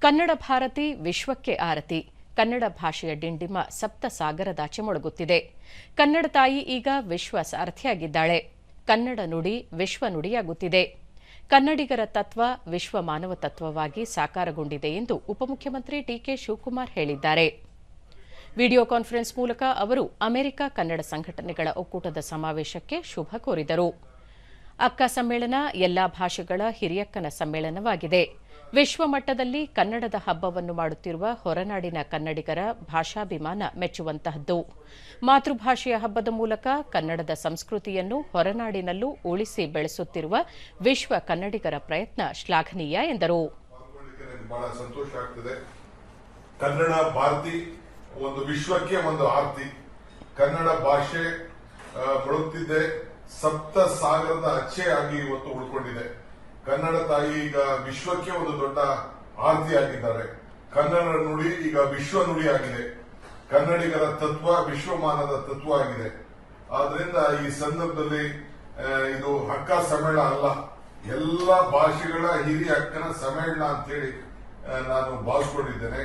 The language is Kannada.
ಕನ್ನಡ ಭಾರತಿ ವಿಶ್ವಕ್ಕೆ ಆರತಿ. ಕನ್ನಡ ಭಾಷೆಯ ಡಿಂಡಿಮ ಸಪ್ತ ಸಾಗರದಾಚೆ ಮೊಳಗುತ್ತಿದೆ. ಕನ್ನಡ ತಾಯಿ ಈಗ ವಿಶ್ವ ಸಾರಥಿಯಾಗಿದ್ದಾಳೆ. ಕನ್ನಡ ನುಡಿ ವಿಶ್ವ ನುಡಿಯಾಗುತ್ತಿದೆ. ಕನ್ನಡಿಗರ ತತ್ವ ವಿಶ್ವ ಮಾನವ ತತ್ವವಾಗಿ ಸಾಕಾರಗೊಂಡಿದೆ ಎಂದು ಉಪಮುಖ್ಯಮಂತ್ರಿ ಡಿಕೆ ಶಿವಕುಮಾರ್ ಹೇಳಿದ್ದಾರೆ. ವಿಡಿಯೋ ಕಾನ್ಫರೆನ್ಸ್ ಮೂಲಕ ಅವರು ಅಮೆರಿಕ ಕನ್ನಡ ಸಂಘಟನೆಗಳ ಒಕ್ಕೂಟದ ಸಮಾವೇಶಕ್ಕೆ ಶುಭ ಕೋರಿದರು. ಅಕ್ಕ ಸಮ್ಮೇಳನ ಎಲ್ಲಾ ಭಾಷೆಗಳ ಹಿರಿಯಕ್ಕನ ಸಮ್ಮೇಳನವಾಗಿದೆ. ವಿಶ್ವಮಟ್ಟದಲ್ಲಿ ಕನ್ನಡದ ಹಬ್ಬವನ್ನು ಮಾಡುತ್ತಿರುವ ಹೊರನಾಡಿನ ಕನ್ನಡಿಗರ ಭಾಷಾಭಿಮಾನ ಮೆಚ್ಚುವಂತಹದ್ದು. ಮಾತೃಭಾಷೆಯ ಹಬ್ಬದ ಮೂಲಕ ಕನ್ನಡದ ಸಂಸ್ಕೃತಿಯನ್ನು ಹೊರನಾಡಿನಲ್ಲೂ ಉಳಿಸಿ ಬೆಳೆಸುತ್ತಿರುವ ವಿಶ್ವ ಕನ್ನಡಿಗರ ಪ್ರಯತ್ನ ಶ್ಲಾಘನೀಯ ಎಂದರು. ಕನ್ನಡ ಭಾರತಿ ಒಂದು ವಿಶ್ವಕ್ಕೆ ಒಂದು ಆರ್ತಿ. ಕನ್ನಡ ಭಾಷೆ ಸಪ್ತ ಸಾಗರದ ಅಚ್ಚೆ ಆಗಿ ಇವತ್ತು ಉಳ್ಕೊಂಡಿದೆ. ಕನ್ನಡ ತಾಯಿ ಈಗ ವಿಶ್ವಕ್ಕೆ ಒಂದು ದೊಡ್ಡ ಆರ್ತಿ ಆಗಿದ್ದಾರೆ. ಕನ್ನಡ ನುಡಿ ಈಗ ವಿಶ್ವ ನುಡಿ ಆಗಿದೆ. ಕನ್ನಡಿಗರ ತತ್ವ ವಿಶ್ವಮಾನದ ತತ್ವ ಆಗಿದೆ. ಆದ್ರಿಂದ ಈ ಸಂದರ್ಭದಲ್ಲಿ ಇದು ಹಕ್ಕ ಸಮ್ಮೇಳನ ಅಲ್ಲ. ಎಲ್ಲ ಭಾಷೆಗಳ ಹಿರಿಯ ಹಕ್ಕನ ಸಮ್ಮೇಳನ ಅಂತೇಳಿ ನಾನು ಭಾವಿಸ್ಕೊಂಡಿದ್ದೇನೆ.